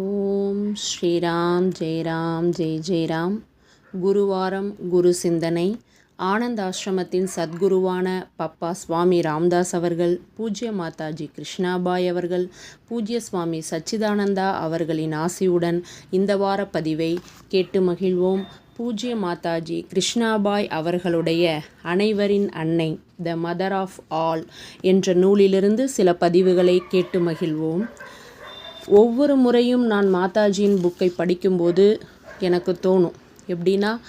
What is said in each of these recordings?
ஓம் ஸ்ரீராம் ஜெயராம் ஜெய் ஜெயராம். குருவாரம் குரு சிந்தனை. ஆனந்த் ஆசிரமத்தின் சத்குருவான பப்பா சுவாமி ராம்தாஸ் அவர்கள் பூஜ்ய மாதாஜி கிருஷ்ணாபாய் அவர்கள் பூஜ்ய சுவாமி சச்சிதானந்தா அவர்களின் ஆசியுடன் இந்த வார பதிவை கேட்டு மகிழ்வோம். பூஜ்ய மாதாஜி கிருஷ்ணாபாய் அவர்களுடைய அனைவரின் அன்னை த மதர் ஆஃப் ஆல் என்ற நூலிலிருந்து சில பதிவுகளை கேட்டு மகிழ்வோம். ஒவ்வொரு முறையும் நான் மாதாஜியின் புக்கை படிக்கும்போது எனக்கு தோணும். எப்படின்னா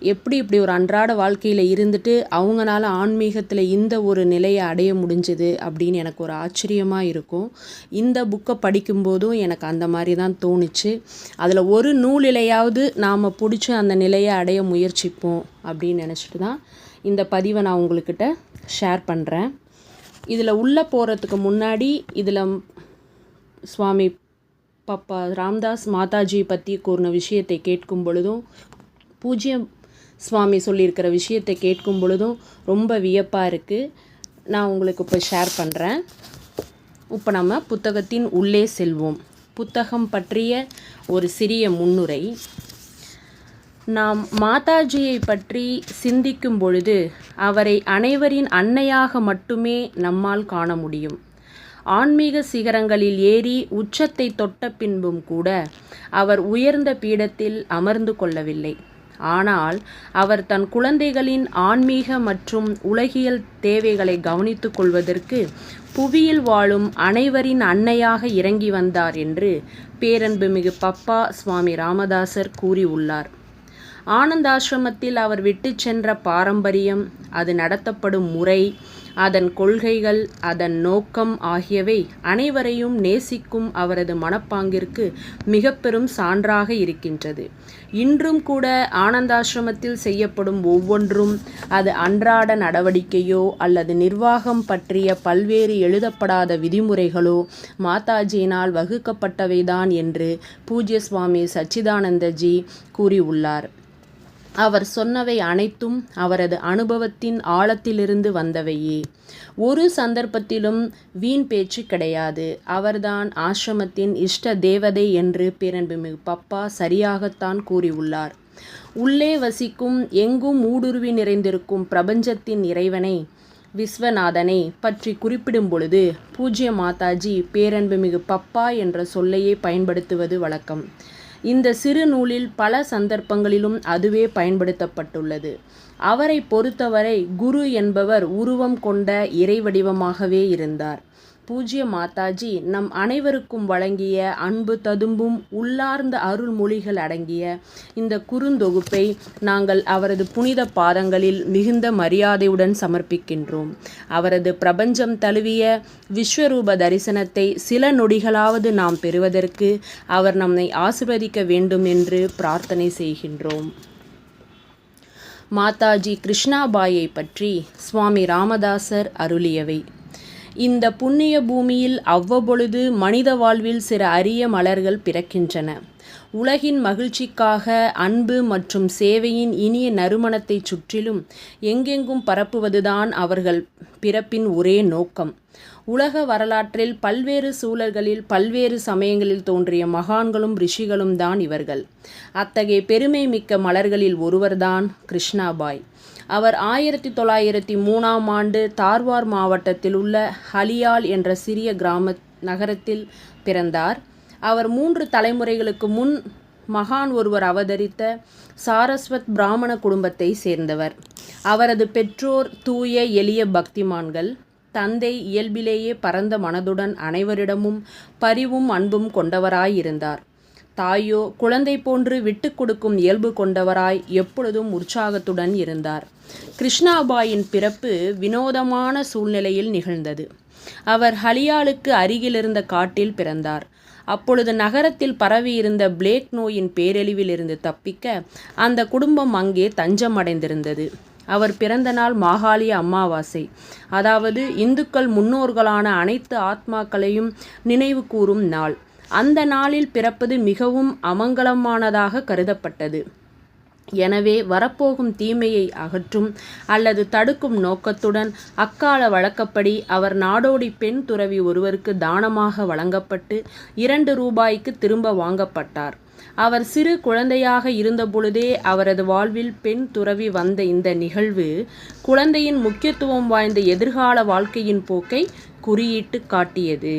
எப்படி இப்படி ஒரு அன்றாட வாழ்க்கையில் இருந்துட்டு அவங்களால ஆன்மீகத்தில் இந்த ஒரு நிலையை அடைய முடிஞ்சது அப்படின்னு எனக்கு ஒரு ஆச்சரியமாக இருக்கும். இந்த புக்கை படிக்கும்போதும் எனக்கு அந்த மாதிரி தான் தோணுச்சு. அதில் ஒரு நூலிலையாவது நாம் பிடிச்சி அந்த நிலையை அடைய முயற்சிப்போம் அப்படின்னு நினச்சிட்டு தான் இந்த பதிவை நான் உங்கள்கிட்ட ஷேர் பண்ணுறேன் இதில் உள்ளே போகிறதுக்கு முன்னாடி இதில் சுவாமி பப்பா ராம்தாஸ் மாதாஜி பற்றி கூறின விஷயத்தை கேட்கும் பொழுதும் பூஜ்யம் சுவாமி சொல்லியிருக்கிற விஷயத்தை கேட்கும் பொழுதும் ரொம்ப வியப்பாக இருக்குது நான் உங்களுக்கு இப்போ ஷேர் பண்ணுறேன் இப்போ நம்ம புத்தகத்தின் உள்ளே செல்வோம். புத்தகம் பற்றிய ஒரு சிறிய முன்னுரை. நாம் மாதாஜியை பற்றி சிந்திக்கும் பொழுது அவரை அனைவரின் அன்னையாக மட்டுமே நம்மால் காண முடியும். ஆன்மீக சிகரங்களில் ஏறி உச்சத்தை தொட்ட பின்பும் கூட அவர் உயர்ந்த பீடத்தில் அமர்ந்து கொள்ளவில்லை. ஆனால் அவர் தன் குழந்தைகளின் ஆன்மீக மற்றும் உலகியல் தேவைகளை கவனித்துக் கொள்வதற்கு புவியில் வாழும் அனைவரின் அன்னையாக இறங்கி வந்தார் என்று பேரன்புமிகு பப்பா சுவாமி ராமதாசர் கூறியுள்ளார். ஆனந்தாசிரமத்தில் அவர் விட்டு சென்ற பாரம்பரியம் அது நடத்தப்படும் முறை அதன் கொள்கைகள் அதன் நோக்கம் ஆகியவை அனைவரையும் நேசிக்கும் அவரது மனப்பாங்கிற்கு மிக பெரும் சான்றாக இருக்கின்றது. இன்றும் கூட ஆனந்தாசிரமத்தில் செய்யப்படும் ஒவ்வொன்றும் அது அன்றாட நடவடிக்கையோ அல்லது நிர்வாகம் பற்றிய பல்வேறு எழுதப்படாத விதிமுறைகளோ மாதாஜியினால் வகுக்கப்பட்டவைதான் என்று பூஜ்ய சுவாமி சச்சிதானந்தஜி கூறியுள்ளார். அவர் சொன்னவை அனைத்தும் அவரது அனுபவத்தின் ஆழத்திலிருந்து வந்தவையே. ஒரு சந்தர்ப்பத்திலும் வீண் பேச்சு கிடையாது. அவர்தான் ஆசிரமத்தின் இஷ்ட தேவதை என்று பேரன்புமிகு பப்பா சரியாகத்தான் கூறியுள்ளார். உள்ளே வசிக்கும் எங்கும் ஊடுருவி நிறைந்திருக்கும் பிரபஞ்சத்தின் இறைவனை விஸ்வநாதனை பற்றி குறிப்பிடும் பொழுது பூஜ்ய மாதாஜி பேரன்புமிகு பப்பா என்ற சொல்லையே பயன்படுத்துவது வழக்கம். இந்த சிறு நூலில் பல சந்தர்ப்பங்களிலும் அதுவே பயன்படுத்தப்பட்டுள்ளது. அவரை பொறுத்தவரை குரு என்பவர் உருவம் கொண்ட இறை வடிவமாகவே இருந்தார். பூஜ்ய மாதாஜி நம் அனைவருக்கும் வழங்கிய அன்பு ததும்பும் உள்ளார்ந்த அருள்மொழிகள் அடங்கிய இந்த குறுந்தொகுப்பை நாங்கள் அவரது புனித பாதங்களில் மிகுந்த மரியாதையுடன் சமர்ப்பிக்கின்றோம். அவரது பிரபஞ்சம் தழுவிய விஸ்வரூப தரிசனத்தை சில நொடிகளாவது நாம் பெறுவதற்கு அவர் நம்மை ஆசிர்வதிக்க வேண்டும் என்று பிரார்த்தனை செய்கின்றோம். மாதாஜி கிருஷ்ணாபாயை பற்றி சுவாமி ராமதாசர் அருளியவை. இந்த புண்ணிய பூமியில் அவ்வப்பொழுது மனித வாழ்வில் சில அரிய மலர்கள் பிறக்கின்றன. உலகின் மகிழ்ச்சிக்காக அன்பு மற்றும் சேவையின் இனிய நறுமணத்தை சுற்றிலும் எங்கெங்கும் பரப்புவதுதான் அவர்கள் பிறப்பின் ஒரே நோக்கம். உலக வரலாற்றில் பல்வேறு சூழல்களில் பல்வேறு சமயங்களில் தோன்றிய மகான்களும் ரிஷிகளும் தான் இவர்கள். அத்தகைய பெருமை மிக்க மலர்களில் ஒருவர்தான் கிருஷ்ணாபாய். அவர் ஆயிரத்தி தொள்ளாயிரத்தி மூணாம் ஆண்டு தார்வார் மாவட்டத்தில் உள்ள ஹலியால் என்ற சிறிய கிராம நகரத்தில் பிறந்தார். அவர் மூன்று தலைமுறைகளுக்கு முன் மகான் ஒருவர் அவதரித்த சாரஸ்வத் பிராமண குடும்பத்தை சேர்ந்தவர். அவரது பெற்றோர் தூய எளிய பக்திமான்கள். தந்தை இயல்பிலேயே பரந்த மனதுடன் அனைவரிடமும் பரிவும் அன்பும் கொண்டவராயிருந்தார். தாயோ குழந்தை போன்று விட்டு கொடுக்கும் இயல்பு கொண்டவராய் எப்பொழுதும் உற்சாகத்துடன் இருந்தார். கிருஷ்ணாபாயின் பிறப்பு வினோதமான சூழ்நிலையில் நிகழ்ந்தது. அவர் ஹலியாலுக்கு அருகிலிருந்த காட்டில் பிறந்தார். அப்பொழுது நகரத்தில் பரவியிருந்த பிளேக் நோயின் பேரழிவிலிருந்து தப்பிக்க அந்த குடும்பம் அங்கே தஞ்சம் அடைந்திருந்தது அவர் பிறந்த நாள் மாகாளி அமாவாசை. அதாவது இந்துக்கள் முன்னோர்களான அனைத்து ஆத்மாக்களையும் நினைவு கூறும் நாள். அந்த நாளில் பிறப்பது மிகவும் அமங்கலமானதாக கருதப்பட்டது. எனவே வரப்போகும் தீமையை அகற்றும் அல்லது தடுக்கும் நோக்கத்துடன் அக்கால வழக்கப்படி அவர் நாடோடி பெண் துறவி ஒருவருக்கு தானமாக வழங்கப்பட்டு இரண்டு ரூபாய்க்கு திரும்ப வாங்கப்பட்டார். அவர் சிறு குழந்தையாக இருந்தபொழுதே அவரது வாழ்வில் பெண் துறவி வந்த இந்த நிகழ்வு குழந்தையின் முக்கியத்துவம் வாய்ந்த எதிர்கால வாழ்க்கையின் போக்கை குறியிட்டு காட்டியது.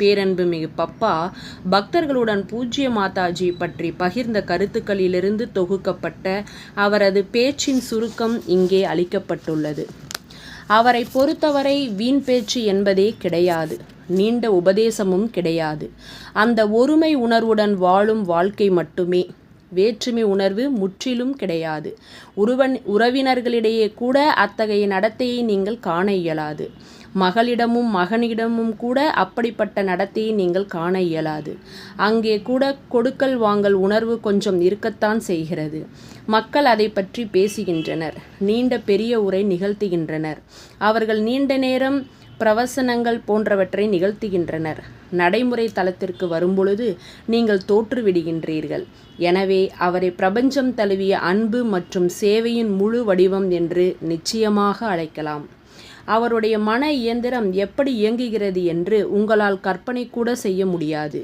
பேரன்புமிகு பப்பா பக்தர்களுடன் பூஜ்ய மாதாஜி பற்றி பகிர்ந்த கருத்துக்களிலிருந்து தொகுக்கப்பட்ட அவரது பேச்சின் சுருக்கம் இங்கே அளிக்கப்பட்டுள்ளது. அவரை பொறுத்தவரை வீண் பேச்சு என்பதே கிடையாது நீண்ட உபதேசமும் கிடையாது. அந்த ஒருமை உணர்வுடன் வாழும் வாழ்க்கை மட்டுமே வேற்றுமை உணர்வு முற்றிலும் கிடையாது. உருவன் உறவினர்களிடையே கூட அத்தகைய நடத்தையை நீங்கள் காண இயலாது. மகளிடமும் மகனிடமும் கூட அப்படிப்பட்ட நடத்தையை நீங்கள் காண இயலாது. அங்கே கூட கொடுக்கல் வாங்கல் உணர்வு கொஞ்சம் இருக்கத்தான் செய்கிறது. மக்கள் அதை பற்றி பேசுகின்றனர். நீண்ட பெரிய உரை நிகழ்த்துகின்றனர். அவர்கள் நீண்ட நேரம் பிரவசனங்கள் போன்றவற்றை நிகழ்த்துகின்றனர். நடைமுறை தளத்திற்கு வரும்பொழுது நீங்கள் தோற்றுவிடுகின்றீர்கள். எனவே அவரை பிரபஞ்சம் தழுவிய அன்பு மற்றும் சேவையின் முழு வடிவம் என்று நிச்சயமாக அழைக்கலாம். அவருடைய மன இயந்திரம் எப்படி இயங்குகிறது என்று உங்களால் கற்பனை கூட செய்ய முடியாது.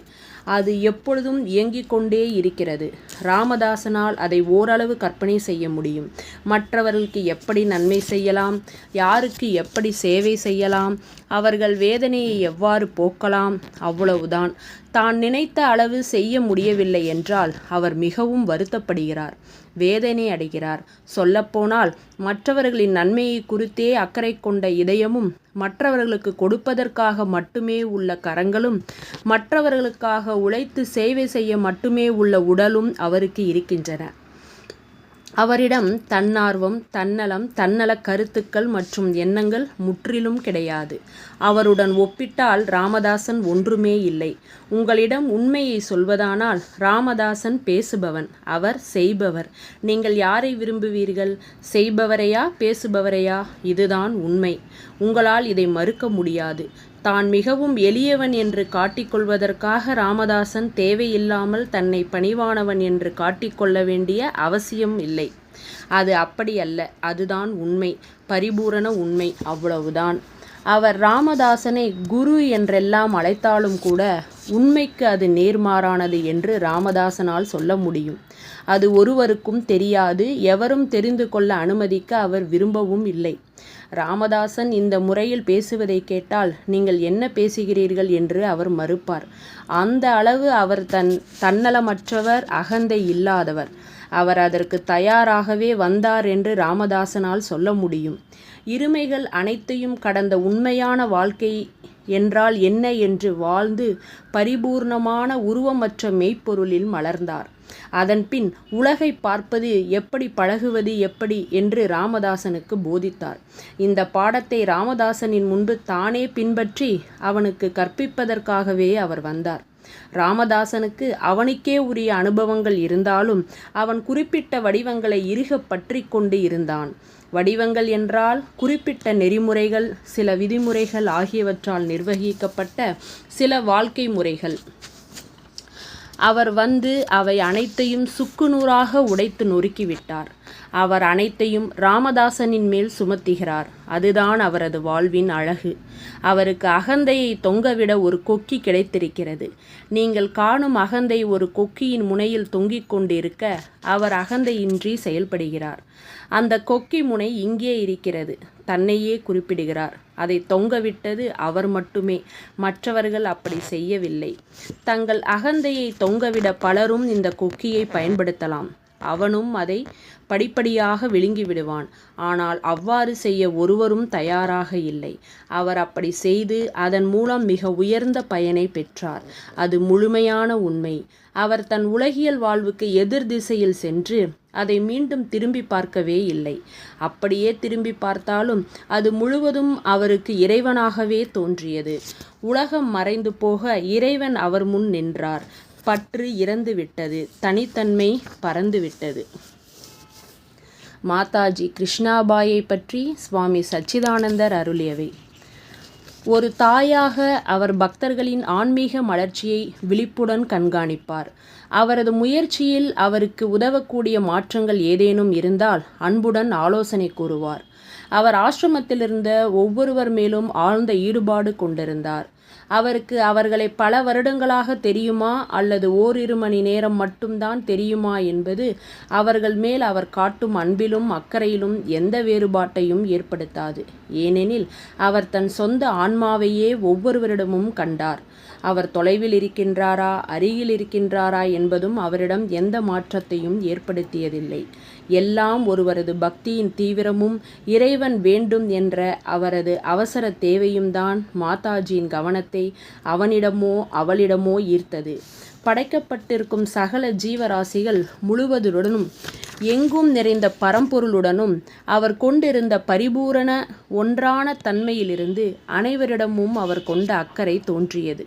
அது எப்பொழுதும் இயங்கிக் கொண்டே இருக்கிறது. ராமதாசனால் அதை ஓரளவு கற்பனை செய்ய முடியும். மற்றவர்களுக்கு எப்படி நன்மை செய்யலாம்? யாருக்கு எப்படி சேவை செய்யலாம்? அவர்கள் வேதனையை எவ்வாறு போக்கலாம்? அவ்வளவுதான். தான் நினைத்த அளவு செய்ய முடியவில்லை என்றால் அவர் மிகவும் வருத்தப்படுகிறார். வேதனை அடைகிறார். சொல்லப்போனால் மற்றவர்களின் நன்மையை குறித்தே அக்கறை கொண்ட இதயமும் மற்றவர்களுக்கு கொடுப்பதற்காக மட்டுமே உள்ள கரங்களும் மற்றவர்களுக்காக உழைத்து சேவை செய்ய மட்டுமே உள்ள உடலும் அவருக்கு இருக்கின்றன. அவரிடம் தன்னார்வம் தன்னலம் தன்னல கருத்துக்கள் மற்றும் எண்ணங்கள் முற்றிலும் கிடையாது. அவருடன் ஒப்பிட்டால் ராமதாசன் ஒன்றுமே இல்லை. உங்களிடம் உண்மையை சொல்வதானால் ராமதாசன் பேசுபவன் அவர் செய்பவர். நீங்கள் யாரை விரும்புவீர்கள்? செய்பவரையா பேசுபவரையா? இதுதான் உண்மை. உங்களால் இதை மறுக்க முடியாது. தான் மிகவும் எளியவன் என்று காட்டிக்கொள்வதற்காக ராமதாசன் தேவையில்லாமல் தன்னை பணிவானவன் என்று காட்டிக்கொள்ள வேண்டிய அவசியம் இல்லை. அது அப்படி அல்ல. அதுதான் உண்மை. பரிபூரண உண்மை. அவ்வளவுதான். அவர் ராமதாசனை குரு என்றெல்லாம் அழைத்தாலும் கூட உண்மைக்கு அது நேர்மாறானது என்று ராமதாசனால் சொல்ல முடியும். அது ஒருவருக்கும் தெரியாது எவரும் தெரிந்து கொள்ள அனுமதிக்க அவர் விரும்பவும் இல்லை. ராமதாசன் இந்த முறையில் பேசுவதை கேட்டால் நீங்கள் என்ன பேசுகிறீர்கள்? என்று அவர் மறுப்பார். அந்த அளவு அவர் தன் தன்னலமற்றவர் அகந்தை இல்லாதவர். அவர் அதற்கு தயாராகவே வந்தார் என்று ராமதாசனால் சொல்ல முடியும். இருமைகள் அனைத்தையும் கடந்த உண்மையான வாழ்க்கை என்றால் என்ன என்று வாழ்ந்து பரிபூர்ணமான உருவமற்ற மெய்ப்பொருளில் மலர்ந்தார். அதன்பின் உலகை பார்ப்பது எப்படி பழகுவது எப்படி என்று ராமதாசனுக்கு போதித்தார். இந்த பாடத்தை ராமதாசனின் முன்பு தானே பின்பற்றி அவனுக்கு கற்பிப்பதற்காகவே அவர் வந்தார். ராமதாசனுக்கு அவனுக்கே உரிய அனுபவங்கள் இருந்தாலும் அவன் குறிப்பிட்ட வடிவங்களை இறுக பற்றி கொண்டு இருந்தான். வடிவங்கள் என்றால் குறிப்பிட்ட நெறிமுறைகள் சில விதிமுறைகள் ஆகியவற்றால் நிர்வகிக்கப்பட்ட சில வாழ்க்கை முறைகள். அவர் வந்து அவை அனைத்தையும் சுக்குநூறாக உடைத்து நொறுக்கிவிட்டார் அவர் அனைத்தையும் ராமதாசனின் மேல் சுமத்துகிறார். அதுதான் அவரது வாழ்வின் அழகு. அவருக்கு அகந்தையை தொங்கவிட ஒரு கொக்கி கிடைத்திருக்கிறது. நீங்கள் காணும் அகந்தை ஒரு கொக்கியின் முனையில் தொங்கிக் கொண்டிருக்க அவர் அகந்தையின்றி செயல்படுகிறார். அந்த கொக்கி முனை இங்கே இருக்கிறது. தன்னையே குறிப்பிடுகிறார். அதை தொங்கவிட்டது அவர் மட்டுமே. மற்றவர்கள் அப்படி செய்யவில்லை. தங்கள் அகந்தையை தொங்கவிட பலரும் இந்த கொக்கியை பயன்படுத்தலாம். அவனும் அதை படிப்படியாக விழுங்கிவிடுவான். ஆனால் அவ்வாறு செய்ய ஒருவரும் தயாராக இல்லை. அவர் அப்படி செய்து அதன் மூலம் மிக உயர்ந்த பயனை பெற்றார். அது முழுமையான உண்மை. அவர் தன் உலகியல் வாழ்வுக்கு எதிர் திசையில் சென்று அதை மீண்டும் திரும்பி பார்க்கவே இல்லை. அப்படியே திரும்பி பார்த்தாலும் அது முழுவதும் அவருக்கு இறைவனாகவே தோன்றியது. உலகம் மறைந்து போக இறைவன் அவர் முன் நின்றார். பற்று இறந்து விட்டது. தனித்தன்மை பறந்து விட்டது. மாதாஜி கிருஷ்ணாபாயை பற்றி சுவாமி சச்சிதானந்தர் அருளியவை. ஒரு தாயாக அவர் பக்தர்களின் ஆன்மீக மலர்ச்சியை விழிப்புடன் கண்காணிப்பார். அவரது முயற்சியில் அவருக்கு உதவக்கூடிய மாற்றங்கள் ஏதேனும் இருந்தால் அன்புடன் ஆலோசனை கூறுவார். அவர் ஆசிரமத்திலிருந்த ஒவ்வொருவர் மேலும் ஆழ்ந்த ஈடுபாடு கொண்டிருந்தார். அவருக்கு அவர்களை பல வருடங்களாக தெரியுமா அல்லது ஓரிரு மணி நேரம் மட்டும்தான் தெரியுமா என்பது அவர்கள் மேல் அவர் காட்டும் அன்பிலும் அக்கறையிலும் எந்த வேறுபாட்டையும் ஏற்படுத்தாது. ஏனெனில் அவர் தன் சொந்த ஆன்மாவையே ஒவ்வொருவரிடமும் கண்டார். அவர் தொலைவில் இருக்கின்றாரா அருகில் இருக்கின்றாரா என்பதும் அவரிடம் எந்த மாற்றத்தையும் ஏற்படுத்தியதில்லை. எல்லாம் ஒருவரது பக்தியின் தீவிரமும் இறைவன் வேண்டும் என்ற அவரது அவசர தேவையும் தான் மாதாஜியின் கவனத்தை அவனிடமோ அவளிடமோ ஈர்த்தது. படைக்கப்பட்டிருக்கும் சகல ஜீவராசிகள் முழுவதுடனும் எங்கும் நிறைந்த பரம்பொருளுடனும் அவர் கொண்டிருந்த பரிபூரண ஒன்றான தன்மையிலிருந்து அனைவரிடமும் அவர் கொண்ட அக்கறை தோன்றியது.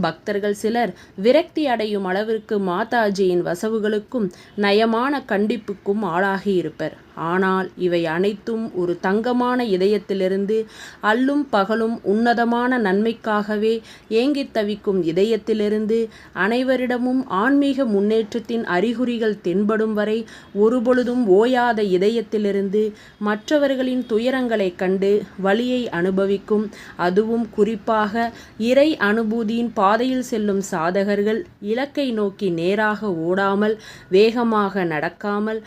பக்தர்கள் சிலர் விரக்தி அடையும் அளவிற்கு மாதாஜியின் வசவுகளுக்கும் நயமான கண்டிப்புக்கும் ஆளாகியிருப்பர் ஆனால் இவை அனைத்தும் ஒரு தங்கமான இதயத்திலிருந்து அல்லும் பகலும் உன்னதமான நன்மைக்காகவே ஏங்கித் தவிக்கும் இதயத்திலிருந்து அனைவரிடமும் ஆன்மீக முன்னேற்றத்தின் அறிகுறிகள் தென்படும் வரை ஒருபொழுதும் ஓயாத இதயத்திலிருந்து மற்றவர்களின் துயரங்களைக் கண்டு வழியை அனுபவிக்கும். அதுவும் குறிப்பாக இறை அனுபூதியின் பாதையில் செல்லும் சாதகர்கள் இலக்கை நோக்கி நேராக ஓடாமல் வேகமாக நடக்காமல்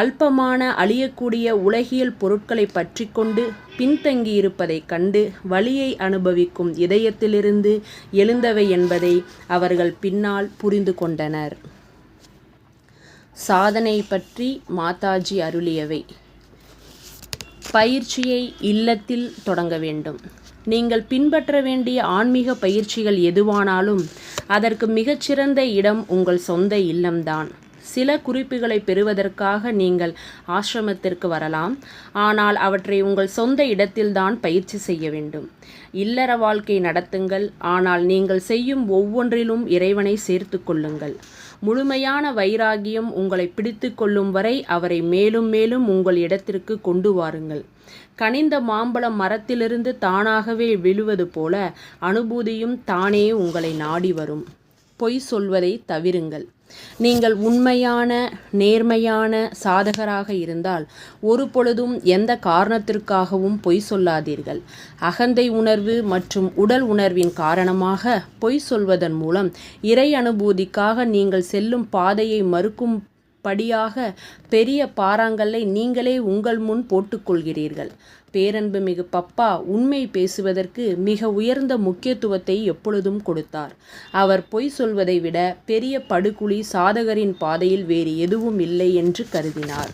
அல்பமான அழியக்கூடிய உலகியல் பொருட்களை பற்றி கொண்டு பின்தங்கியிருப்பதைக் கண்டு வழியை அனுபவிக்கும் இதயத்திலிருந்து எழுந்தவை என்பதை அவர்கள் பின்னால் புரிந்து கொண்டனர். சாதனை பற்றி மாதாஜி அருளியவை. பயிற்சியை இல்லத்தில் தொடங்க வேண்டும். நீங்கள் பின்பற்ற வேண்டிய ஆன்மீக பயிற்சிகள் எதுவானாலும் அதற்கு மிகச்சிறந்த இடம் உங்கள் சொந்த இல்லம்தான். சில குறிப்புகளை பெறுவதற்காக நீங்கள் ஆசிரமத்திற்கு வரலாம். ஆனால் அவற்றை உங்கள் சொந்த இடத்தில்தான் பயிற்சி செய்ய வேண்டும். இல்லற வாழ்க்கை நடத்துங்கள். ஆனால் நீங்கள் செய்யும் ஒவ்வொன்றிலும் இறைவனை சேர்த்து கொள்ளுங்கள். முழுமையான வைராகியம் உங்களை பிடித்து கொள்ளும் வரை அவரை மேலும் மேலும் உங்கள் இடத்திற்கு கொண்டு வாருங்கள். கனிந்த மாம்பழம் மரத்திலிருந்து தானாகவே விழுவது போல அனுபூதியும் தானே உங்களை நாடி வரும். பொய் சொல்வதை தவிருங்கள். நீங்கள் உண்மையான நேர்மையான சாதகராக இருந்தால் ஒரு பொழுதும் எந்த காரணத்திற்காகவும் பொய் சொல்லாதீர்கள். அகந்தை உணர்வு மற்றும் உடல் உணர்வின் காரணமாக பொய் சொல்வதன் மூலம் இறை அனுபூதிக்காக நீங்கள் செல்லும் பாதையை மறுக்கும் படியாக பெரிய பாறாங்கல்லை நீங்களே உங்கள் முன் போட்டுக்கொள்கிறீர்கள். பேரன்பு மிகு பப்பா உண்மை பேசுவதற்கு மிக உயர்ந்த முக்கியத்துவத்தை எப்பொழுதும் கொடுத்தார். அவர் பொய் சொல்வதை விட பெரிய படுகுழி சாதகரின் பாதையில் வேறு எதுவும் இல்லை என்று கருதினார்.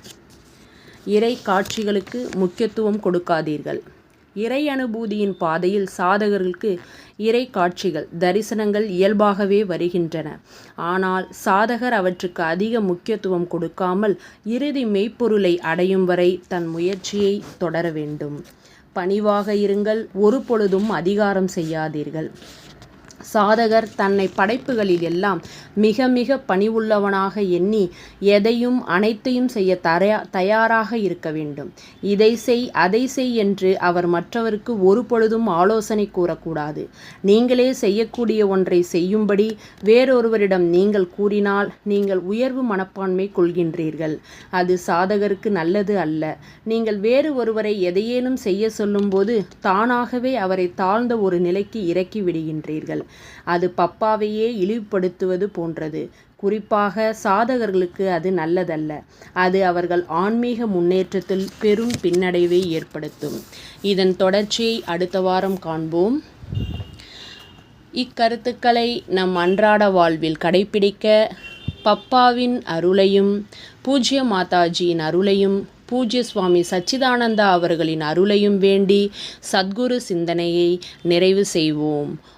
இறை காட்சிகளுக்கு முக்கியத்துவம் கொடுக்காதீர்கள். இறை அனுபூதியின் பாதையில் சாதகர்களுக்கு இறை காட்சிகள் தரிசனங்கள் இயல்பாகவே வருகின்றன. ஆனால் சாதகர் அவற்றுக்கு அதிக முக்கியத்துவம் கொடுக்காமல் இறுதி மெய்ப்பொருளை அடையும் வரை தன் முயற்சியை தொடர வேண்டும். பணிவாக இருங்கள் ஒரு பொழுதும் அதிகாரம் செய்யாதீர்கள். சாதகர் தன்னை படைப்புகளில் எல்லாம் மிக மிக பணிவுள்ளவனாக எண்ணி எதையும் அனைத்தையும் செய்ய தரையா தயாராக இருக்க வேண்டும். இதை செய் அதை செய் என்று அவர் மற்றவருக்கு ஒரு பொழுதும் ஆலோசனை கூறக்கூடாது. நீங்களே செய்யக்கூடிய ஒன்றை செய்யும்படி வேறொருவரிடம் நீங்கள் கூறினால் நீங்கள் உயர்வு மனப்பான்மை கொள்கின்றீர்கள். அது சாதகருக்கு நல்லது அல்ல. நீங்கள் வேறு ஒருவரை எதையேனும் செய்ய சொல்லும்போது தானாகவே அவரை தாழ்ந்த ஒரு நிலைக்கு இறக்கி விடுகின்றீர்கள். அது பப்பாவையே இழிவுபடுத்துவது போன்றது. குறிப்பாக சாதகர்களுக்கு அது நல்லதல்ல. அது அவர்கள் ஆன்மீக முன்னேற்றத்தில் பெரும் பின்னடைவை ஏற்படுத்தும். இதன் தொடர்ச்சியை அடுத்த வாரம் காண்போம். இக்கருத்துக்களை நம் அன்றாட வாழ்வில் கடைபிடிக்க பப்பாவின் அருளையும் பூஜ்ய மாதாஜியின் அருளையும் பூஜ்ய சுவாமி சச்சிதானந்தா அவர்களின் அருளையும் வேண்டி சத்குரு சிந்தனையை நிறைவு செய்வோம்.